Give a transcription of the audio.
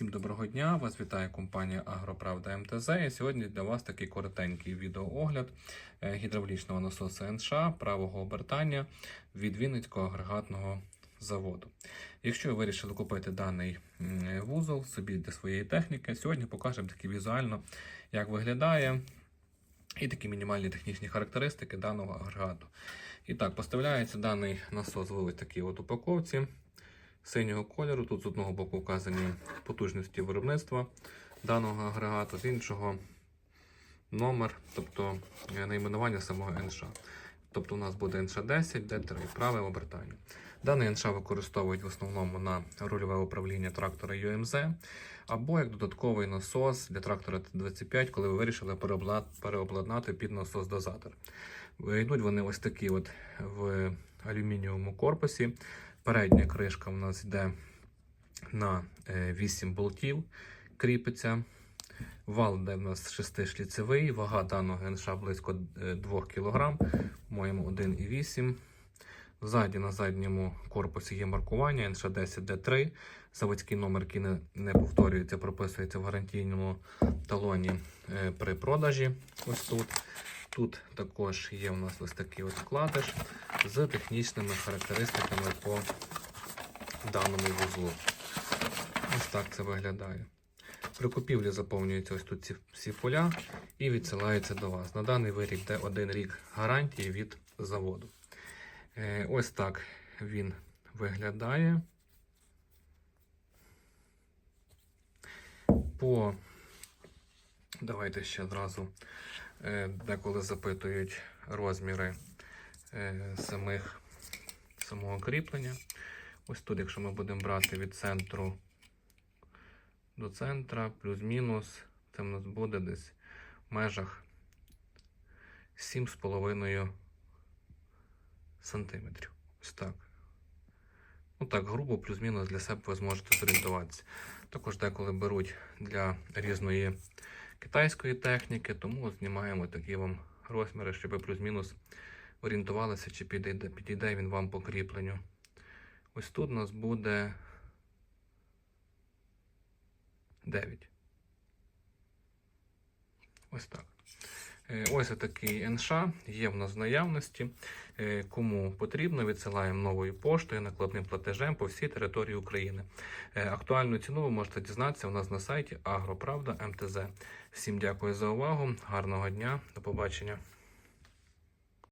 Всім доброго дня! Вас вітає компанія Агроправда МТЗ. І сьогодні для вас такий коротенький відеоогляд е, гідравлічного насосу НШ правого обертання від Вінницького агрегатного заводу. Якщо ви вирішили купити даний вузол собі для своєї техніки, сьогодні покажемо таки візуально, як виглядає і такі мінімальні технічні характеристики даного агрегату. І так, поставляється даний насос в ось такій от упаковці синього кольору. Тут з одного боку вказані потужності виробництва даного агрегату, з іншого номер, тобто е, найменування самого НШ. Тобто у нас буде НШ10, Д3, праве обертання. Даний НШ використовують в основному на рульове управління трактора UMZ або як додатковий насос для трактора Т25, коли ви вирішили переобладнати під насос дозатор. Йдуть вони ось такі от в алюмінієвому корпусі. Передня кришка у нас йде на е, 8 болтів, кріпиться. Вал йде в нас 6-шліцевий, вага даного НШ близько е, 2 кг, по-моєму 1,8 Ззаді на задньому корпусі є маркування НШ10D3. Заводський номер, який не, не повторюється, прописується в гарантійному талоні е, при продажі. Ось тут. Тут також є у нас ось такий ось вкладиш з технічними характеристиками по даному вузлу. Ось так це виглядає. При купівлі заповнюються ось тут ці всі поля і відсилається до вас. На даний вирік йде один рік гарантії від заводу. Е, Ось так він виглядає. По давайте ще одразу е, деколи запитують розміри самих самого кріплення. Ось тут, якщо ми будемо брати від центру до центра, плюс-мінус, це в нас буде десь в межах 7,5 сантиметрів. Ось так. Ну так, грубо, плюс-мінус для себе ви зможете зорієнтуватися. Також деколи беруть для різної китайської техніки, тому знімаємо такі вам розміри, щоб плюс-мінус орієнтувалися, чи підійде, підійде він вам по кріпленню. Ось тут у нас буде 9. Ось так. Е, Ось такий НШ є в нас в наявності. Е, Кому потрібно, відсилаємо новою поштою накладним платежем по всій території України. Е, Актуальну ціну ви можете дізнатися у нас на сайті Агроправда МТЗ. Всім дякую за увагу, гарного дня, до побачення.